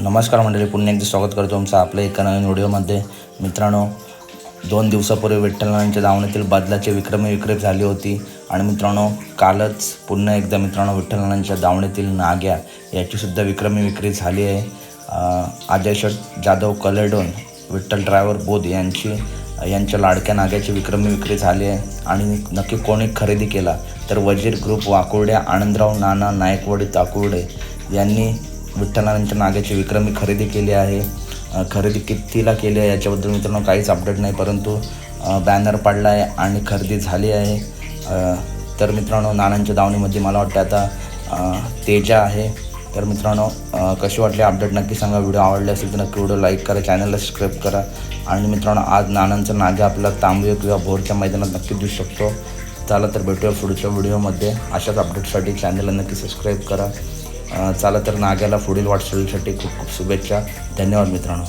नमस्कार मंडळी पुन्हा एकदा स्वागत करतो तुमचं आपल्या एका नवीन व्हिडिओमध्ये. मित्रांनो दोन दिवसापूर्वी विठ्ठलांच्या दावणीतील बदलाची विक्रमी विक्री झाली होती. आणि मित्रांनो कालच पुन्हा एकदा मित्रांनो विठ्ठलांच्या दावणीतील नाग्या याचीसुद्धा विक्रमी विक्री झाली आहे. अं, जाधव कलेडोन विठ्ठल ड्रायव्हर बोध यांची यांच्या लाडक्या नाग्याची विक्रमी विक्री झाली आहे. आणि नक्की कोणी खरेदी केला तर वजीर ग्रुप वाकुर्ड्या आनंदराव नाना नायकवाडी ताकुर्डे यांनी विठ्ठलांच्या नाग्याची विक्रमी खरेदी केली आहे. खरेदी कितीला केली आहे याच्याबद्दल मित्रांनो काहीच अपडेट नाही परंतु बॅनर पडला आहे आणि खरेदी झाली आहे. तर मित्रांनो नानांच्या दावणीमध्ये मला वाटतं आता तेजा आहे. तर मित्रांनो कसे कशी वाटली अपडेट नक्की सांगा. व्हिडिओ आवडले असेल तर नक्की व्हिडिओ लाईक करा चॅनलला सबस्क्राईब करा. आणि मित्रांनो आज नानांचं नागे आपला तांबवे किंवा भोरच्या मैदानात नक्की दिसू शकतो. चला तर भेटूया पुढच्या व्हिडिओमध्ये. अशाच अपडेटसाठी चॅनलला नक्की सबस्क्राईब करा. चला तर नाग्याला पुढील वाटचालीसाठी खूप खूप शुभेच्छा. धन्यवाद मित्रांनो.